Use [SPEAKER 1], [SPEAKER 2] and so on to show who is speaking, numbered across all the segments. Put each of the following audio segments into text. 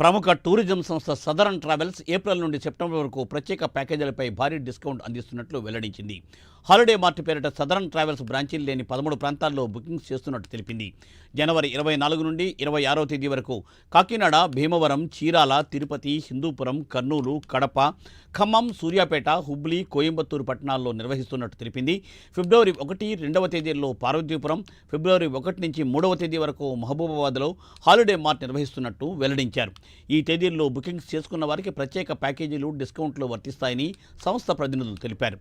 [SPEAKER 1] ప్రముఖ టూరిజం సంస్థ southern travels April నుండి సెప్టెంబర్ వరకు ప్రత్యేక ప్యాకేజీలపై భారీ డిస్కౌంట్ అందిస్తున్నట్లు వెల్లడించింది. హాలిడే మార్ట్ పేరిట సదరన్ ట్రావెల్స్ బ్రాంచీలు లేని పదమూడు ప్రాంతాల్లో బుకింగ్స్ చేస్తున్నట్టు తెలిపింది. జనవరి ఇరవై నాలుగు నుండి ఇరవై ఆరో తేదీ వరకు కాకినాడ భీమవరం చీరాల తిరుపతి హిందూపురం కర్నూలు కడప ఖమ్మం సూర్యాపేట హుబ్లీ కోయంబత్తూరు పట్టణాల్లో నిర్వహిస్తున్నట్టు తెలిపింది. ఫిబ్రవరి ఒకటి రెండవ తేదీల్లో పార్వతీపురం ఫిబ్రవరి ఒకటి నుంచి మూడవ తేదీ వరకు మహబూబాబాద్లో హాలిడే మార్ట్ నిర్వహిస్తున్నట్టు వెల్లడించారు. ఈ తేదీల్లో బుకింగ్స్ చేసుకున్న వారికి ప్రత్యేక ప్యాకేజీలు డిస్కౌంట్లు వర్తిస్తాయని సంస్థ ప్రతినిధులు తెలిపారు.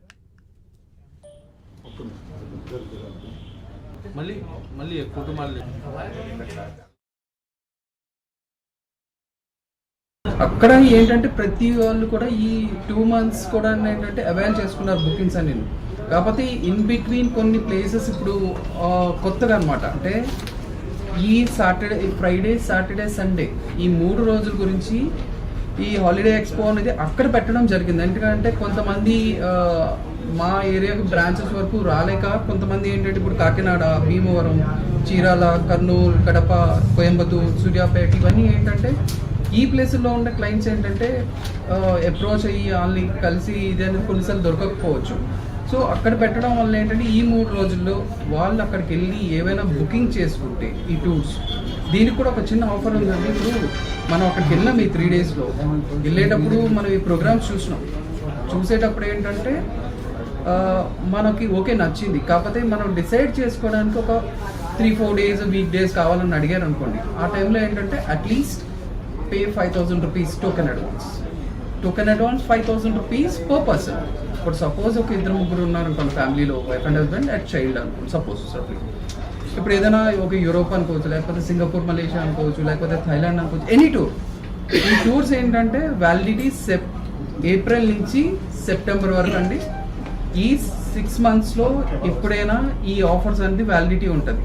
[SPEAKER 2] మళ్ళీ మళ్ళీ కుటుంబాలు
[SPEAKER 3] అక్కడ ఏంటంటే ప్రతి వాళ్ళు కూడా ఈ టూ మంత్స్ కూడా ఏంటంటే అవైల్ చేసుకున్నారు బుకింగ్స్ అని కాకపోతే ఇన్ బిట్వీన్ కొన్ని ప్లేసెస్ ఇప్పుడు కొత్తగా అనమాట అంటే ఈ సాటర్డే ఫ్రైడే సాటర్డే సండే ఈ మూడు రోజుల గురించి ఈ హాలిడే ఎక్స్పో అనేది అక్కడ పెట్టడం జరిగింది. ఎందుకంటే కొంతమంది మా ఏరియాకు బ్రాంచెస్ వరకు రాలేక కొంతమంది ఏంటంటే ఇప్పుడు కాకినాడ భీమవరం చీరాల కర్నూలు కడప కోయంబత్తూరు సూర్యాపేట ఇవన్నీ ఏంటంటే ఈ ప్లేసుల్లో ఉండే క్లయింట్స్ ఏంటంటే అప్రోచ్ అయ్యి వాళ్ళని కలిసి ఇదే అనేది కొన్నిసార్లు దొరకకపోవచ్చు. సో అక్కడ పెట్టడం వల్ల ఏంటంటే ఈ మూడు రోజుల్లో వాళ్ళు అక్కడికి వెళ్ళి ఏవైనా బుకింగ్ చేసుకుంటే ఈ టూర్స్ దీనికి కూడా ఒక చిన్న ఆఫర్ ఉందండి ఇప్పుడు మనం అక్కడికి వెళ్ళాం ఈ త్రీ డేస్లో వెళ్ళేటప్పుడు మనం ఈ ప్రోగ్రామ్స్ చూసినాం. చూసేటప్పుడు ఏంటంటే మనకి ఓకే నచ్చింది. కాకపోతే మనం డిసైడ్ చేసుకోవడానికి ఒక three four days week days కావాలని అడిగారు అనుకోండి ఆ టైంలో ఏంటంటే at least pay five thousand rupees token advance token advance five thousand rupees per person ఇప్పుడు సపోజ్ ఒక ఇద్దరు ముగ్గురు ఉన్నారు అనుకోండి ఫ్యామిలీలో wife and husband and child అనుకోండి సపోజ్ సపోజ్ ఇప్పుడు ఏదైనా ఒక యూరోప్ అనుకోవచ్చు లేకపోతే సింగపూర్ మలేషియా అనుకోవచ్చు లేకపోతే థైలాండ్ అనుకోవచ్చు ఎనీ టూర్ ఈ టూర్స్ ఏంటంటే వ్యాలిడిటీ సెప్ ఏప్రిల్ నుంచి సెప్టెంబర్ వరకు అండి. ఈ సిక్స్ మంత్స్లో ఎప్పుడైనా ఈ ఆఫర్స్ అనేది వ్యాలిడిటీ ఉంటుంది.